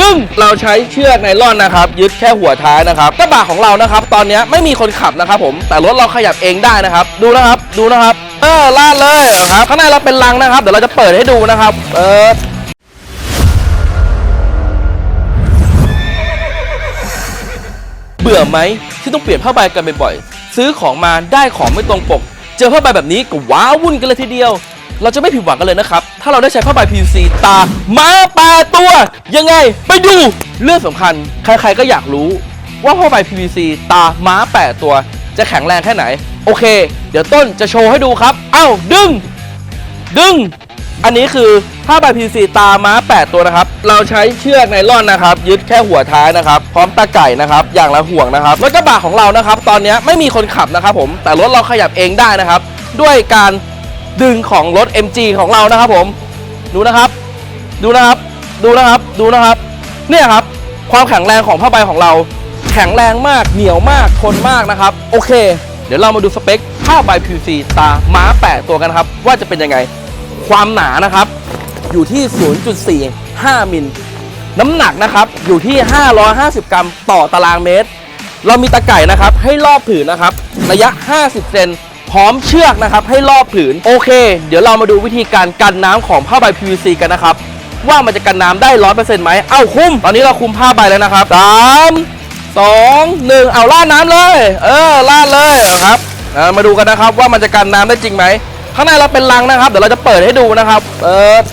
ดึง เราใช้เชือกไนล่อนนะครับยึดแค่หัวท้ายนะครับกระบะของเรานะครับ ตอนนี้ไม่มีคนขับนะครับ ผมแต่รถเราขยับเองได้นะครับ ดูนะครับดูนะครับ เออลาดเลยครับข้างในเราเป็นลังนะครับ เดี๋ยวเราจะเปิดให้ดูนะครับเปิดเบื่อไหมที่ต้องเปลี่ยนผ้าใบกันบ่อยๆซื้อของมาได้ของไม่ตรงปก เจอผ้าใบแบบนี้ก็ว้าวุ่นกันเลยทีเดียว เราจะไม่ผิดหวังกันเลยนะครับ ถ้าเราได้ใช้ผ้าใบ PVC ตามาแปดตัว ยังไง ไปดู เรื่องสำคัญ ใครๆก็อยากรู้ว่าผ้าใบ PVC ตาม้าแปดตัว จะแข็งแรงแค่ไหน โอเค เดี๋ยวต้นจะโชว์ให้ดูครับ เอ้า ดึง ดึง อันนี้คือผ้าใบ PVC ตาม้า8ตัวนะครับ เราใช้เชือกไนล่อนนะครับ ยึดแค่หัวท้ายนะครับ พร้อมตาไก่นะครับ อย่างละห่วงนะครับ รถกระบะของเรานะครับ ตอนนี้ไม่มีคนขับนะครับผม แต่รถเราขยับเองได้นะครับ ด้วยการ ดึงของรถ MG ของเรานะครับผมดูนะครับ ดูนะครับ ดูนะครับ ดูนะครับ เนี่ยครับ ความแข็งแรงของผ้าใบของเรา แข็งแรงมาก เหนียวมาก ทนมากนะครับ โอเค เดี๋ยวเรามาดูสเปคผ้าใบ PVC ตาม้า8ตัวกันครับ ว่าจะเป็นยังไง ความหนานะครับ อยู่ที่ 0.45 มิล น้ำหนักนะครับ อยู่ที่ 550 กรัมต่อตารางเมตร เรามีตะไก่นะครับ ให้รอบผืนนะครับ ระยะ 50 เซน พร้อมเชือกนะครับให้รอบผืนโอเค เดี๋ยวเรามาดูวิธีการกันน้ำของผ้าใบ PVC กันนะครับ ว่ามันจะกันน้ำได้ร้อยเปอร์เซ็นต์ไหมเอ้าคุม ตอนนี้เราคุมผ้าใบแล้วนะครับสามสองหนึ่งเอาลาดน้ำเลย เออลาดเลยครับามาดูกันนะครับว่ามันจะกันน้ำได้จริงไหมข้างในเราเป็นลังนะครับเดี๋ยวเราจะเปิดให้ดูนะครับเปิด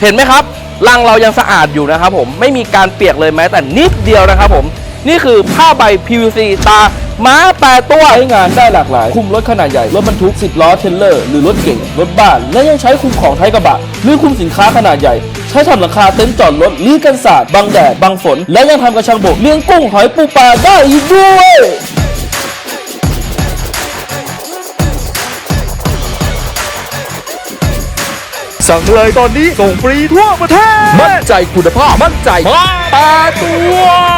เห็นไหมครับลังเรายังสะอาดอยู่นะครับผมไม่มีการเปียกเลยแม้แต่นิดเดียวนะครับผมนี่คือผ้าใบ PVC ตา ม้าแปดตัวใช้งานได้หลากหลาย คุมรถขนาดใหญ่ รถบรรทุก 10 ล้อเทรลเลอร์ หรือรถเก่งรถบ้าน และยังใช้คุมของท้ายกระบะ หรือคุมสินค้าขนาดใหญ่ ใช้ทำหลังคาเต็นท์จอดรถหรือกันศาสตร์บังแดดบังฝน และยังทำกระชังบกเลี้ยงกุ้งหอยปูปลาได้อีกด้วยสั่งเลยตอนนี้ส่งฟรีทั่วประเทศ มั่นใจคุณภาพ มั่นใจมาแปดตัว